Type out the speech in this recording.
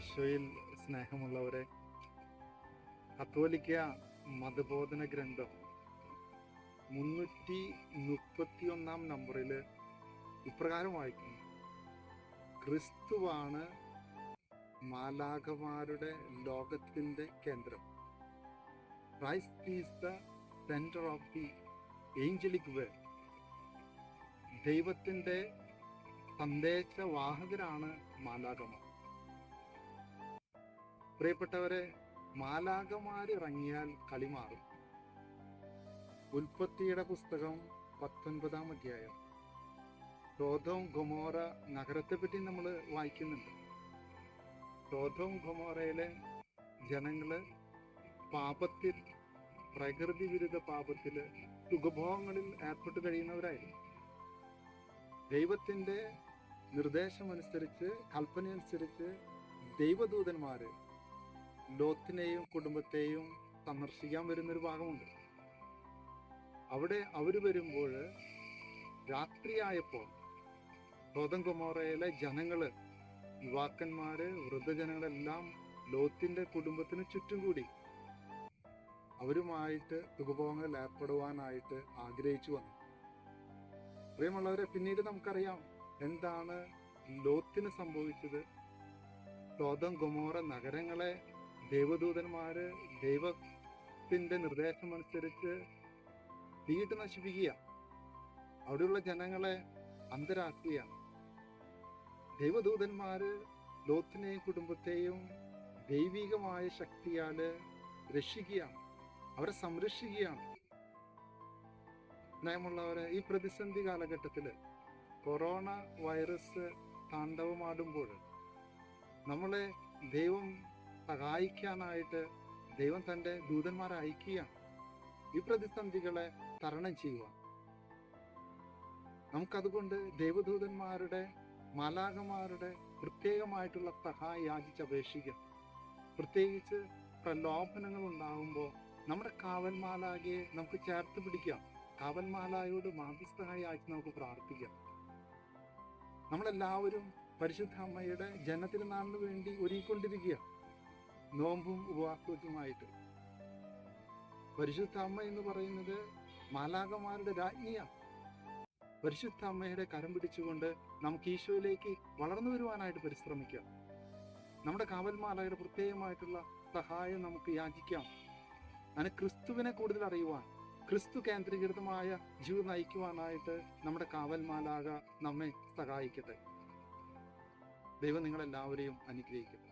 ഈശോയിൽ സ്നേഹമുള്ളവരെ കത്തോലിക്ക മതബോധന ഗ്രന്ഥം മുന്നൂറ്റി മുപ്പത്തി ഒന്നാം നമ്പറിൽ ഇപ്രകാരം വായിക്കുന്നു. ക്രിസ്തുവാണ് മാലാഖമാരുടെ ലോകത്തിന്റെ കേന്ദ്രം. Christ is the centre of the angelic world ദൈവത്തിന്റെ സന്ദേശവാഹകരാണ് മാലാഖമാർ. പ്രിയപ്പെട്ടവരെ മാലാകമാരിറങ്ങിയാൽ കളി മാറും. ഉൽപ്പത്തിയുടെ പുസ്തകം പത്തൊൻപതാം അധ്യായം. ഗൊമോറ നഗരത്തെ പറ്റി നമ്മൾ വായിക്കുന്നുണ്ട്. ക്രോധവും ഗൊമോറയിലെ ജനങ്ങൾ പാപത്തിൽ പ്രകൃതി വിരുദ്ധ പാപത്തിൽ സുഖഭോഗങ്ങളിൽ ഏർപ്പെട്ട് കഴിയുന്നവരായിരുന്നു. ദൈവത്തിന്റെ നിർദ്ദേശമനുസരിച്ച് കൽപ്പനയനുസരിച്ച് ദൈവദൂതന്മാര് ലോത്തിനെയും കുടുംബത്തെയും സന്ദർശിക്കാൻ വരുന്നൊരു ഭാഗമുണ്ട്. അവിടെ അവർ വരുമ്പോൾ രാത്രിയായപ്പോൾ ഗോതം കുമാറയിലെ ജനങ്ങൾ യുവാക്കന്മാര് വൃദ്ധജനങ്ങളെല്ലാം ലോത്തിന്റെ കുടുംബത്തിന് ചുറ്റും കൂടി അവരുമായിട്ട് സുഖഭോഗങ്ങളിൽ ഏർപ്പെടുവാനായിട്ട് ആഗ്രഹിച്ചു വന്നു. പ്രിയമുള്ളവരെ പിന്നീട് നമുക്കറിയാം എന്താണ് ലോത്തിന് സംഭവിച്ചത്. ലോതം ഗുമോറ നഗരങ്ങളെ ദൈവദൂതന്മാര് ദൈവത്തിന്റെ നിർദ്ദേശം അനുസരിച്ച് തീയിട്ട് നശിപ്പിക്കുക. അവിടെയുള്ള ജനങ്ങളെ അന്തരാക്കുകയാണ്. ദൈവദൂതന്മാര് ലോത്തിനെയും കുടുംബത്തെയും ദൈവികമായ ശക്തിയാൽ രക്ഷിക്കുകയാണ്. അവരെ സംരക്ഷിക്കുകയാണ്. നയമുള്ളവരെ ഈ പ്രതിസന്ധി കാലഘട്ടത്തിൽ കൊറോണ വൈറസ് താണ്ഡവമാടുമ്പോൾ നമ്മളെ ദൈവം സഹായിക്കാനായിട്ട് ദൈവം തന്റെ ദൂതന്മാരെ അയക്കുകയാണ്. ഈ പ്രതിസന്ധികളെ തരണം ചെയ്യുക നമുക്കതുകൊണ്ട് ദൈവദൂതന്മാരുടെ മാലാകമാരുടെ പ്രത്യേകമായിട്ടുള്ള സഹായം യാചിച്ചപേക്ഷിക്കാം പ്രത്യേകിച്ച് പ്രലോഭനങ്ങൾ ഉണ്ടാകുമ്പോൾ നമ്മുടെ കാവൽമാലാകെ നമുക്ക് ചേർത്ത് പിടിക്കാം. കാവൽമാലായോട് മാധ്യസ്ഥമായി യാചിച്ച് നമുക്ക് പ്രാർത്ഥിക്കാം. നമ്മളെല്ലാവരും പരിശുദ്ധ അമ്മയുടെ ജനത്തിരുനാളിന് വേണ്ടി ഒരുങ്ങിക്കൊണ്ടിരിക്കുക നോമ്പും ഉപവാസവുമായിട്ട് പരിശുദ്ധ അമ്മ എന്ന് പറയുന്നത് മാലാകമാരുടെ രാജ്ഞിയാണ്. പരിശുദ്ധ അമ്മയുടെ കരം പിടിച്ചുകൊണ്ട് നമുക്ക് ഈശോയിലേക്ക് വളർന്നു വരുവാനായിട്ട് പരിശ്രമിക്കാം. നമ്മുടെ കാവൽമാലയുടെ പ്രത്യേകമായിട്ടുള്ള സഹായം നമുക്ക് യാചിക്കാം. അങ്ങനെ ക്രിസ്തുവിനെ കൂടുതൽ അറിയുവാൻ ക്രിസ്തു കേന്ദ്രീകൃതമായ ജീവിതം നയിക്കുവാനായിട്ട് നമ്മുടെ കാവൽമാലാക നമ്മെ സഹായിക്കട്ടെ. ദൈവം നിങ്ങളെല്ലാവരെയും അനുഗ്രഹിക്കട്ടെ.